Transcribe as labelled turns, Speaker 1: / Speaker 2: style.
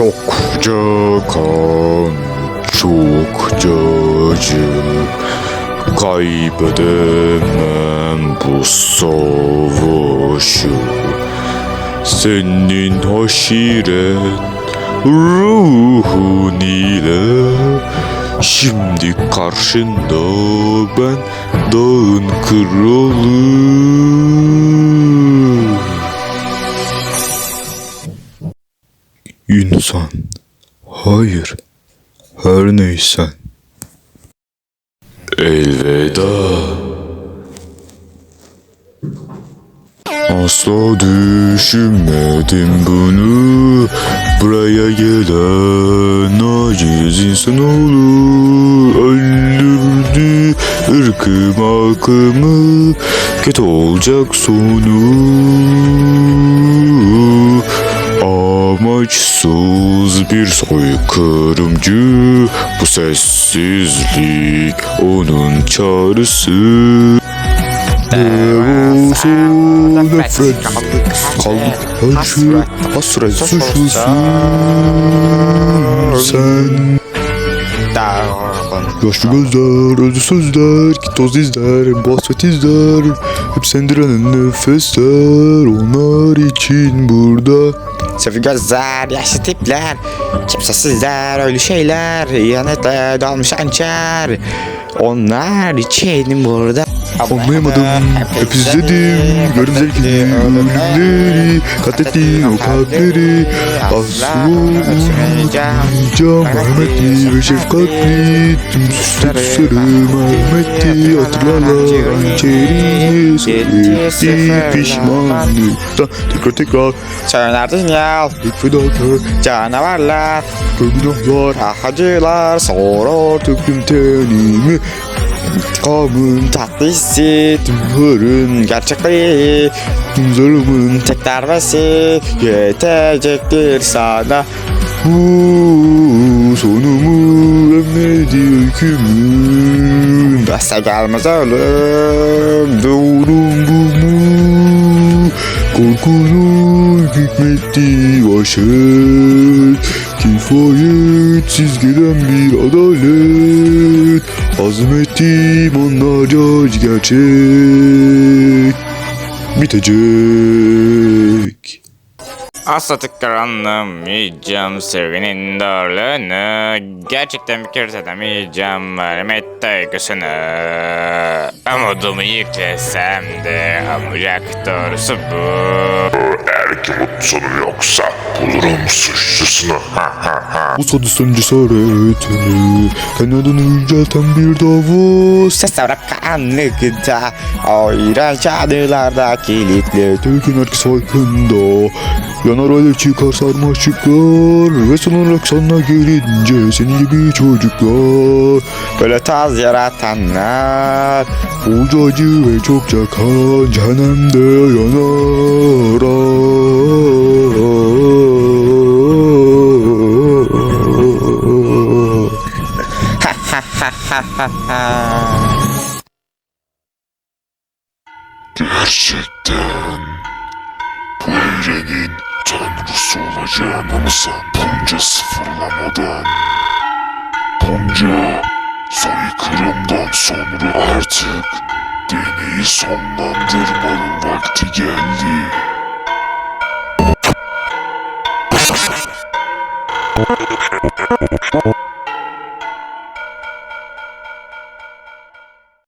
Speaker 1: Çokça kan, çokça acı. Kaybedemem bu savaşı. Senin haşiret ruhun ile Şimdi karşında ben dağın kralı İnsan Hayır Her neysen. Elveda. Asla düşünmedim bunu. Buraya gelen aciz insanoğlu Öldürdü. Irkım akımı Kötü olacak sonu Amaçsız bir soykırımcı Bu sessizlik onun çağrısı Devolsun nefret. Kaldık her şey Hasret suçlusun Sen Yaşlı gözler, özlü sözler, toz izler, basvet izler. Hep sendiren nefesler, onlar için burada.
Speaker 2: Sefi gözler, yaşlı tipler Kimsesizler, ölü şeyler Yanıtla dalmış hançer. Onlar için burada
Speaker 1: Anlayamadım, hep izledim Gördüm zevkini, ölümleri Katlettiğin o kalpleri Asla unutmayacağım. Merhametli ve şefkatli Tüm süsleri sarı merhametli Hatırlarla hançerini Söyletti pişmanlıktan Tekrar tekrar.
Speaker 2: Söylerdin ya
Speaker 1: Büyük fedakar
Speaker 2: Canavarlar.
Speaker 1: Günahlar
Speaker 2: Acılar
Speaker 1: Sonra töktüm tenimi İntikamın
Speaker 2: Tatlısı
Speaker 1: Tümhörün
Speaker 2: Gerçekliği
Speaker 1: Tüm zarımın
Speaker 2: Tek darbesi Yetecektir sana.
Speaker 1: Bu sonumu emredi hükmün
Speaker 2: Deste gelmez ölüm
Speaker 1: Doğrum bu mu Korkunun hükmetti vahşet Kifayetsiz gelen bir adalet Azmettim onlarca gerçek. Bitecek.
Speaker 3: Asla tekrar anlamayacağım sevginin darlığını. Gerçekten bir kere edemeyeceğim merhamet duygusunu Umudumu yüklesem de ancak doğrusu bu
Speaker 4: sonu yoksa bulurum suçlusunu. Ha ha ha.
Speaker 1: Bu sadistan cesaretini Kendi adını yücelten bir davos
Speaker 2: Ses avrak karanlıkta O iğrenç anılarda kilitli
Speaker 1: Tekin herkes farkında Yanar alev çıkar sarmaşıklar Ve son olarak sana gelince Senin gibi çocuklar.
Speaker 2: Böyle taz yaratanlar.
Speaker 1: Bolca acı ve çokça kan Cehennemde yanar.
Speaker 4: Gerçekten bu evrenin tanrısı olacağını mı sen bunca sıfırlamadan? Bunca soykırımdan sonra artık deneyi sonlandırmanın vakti geldi.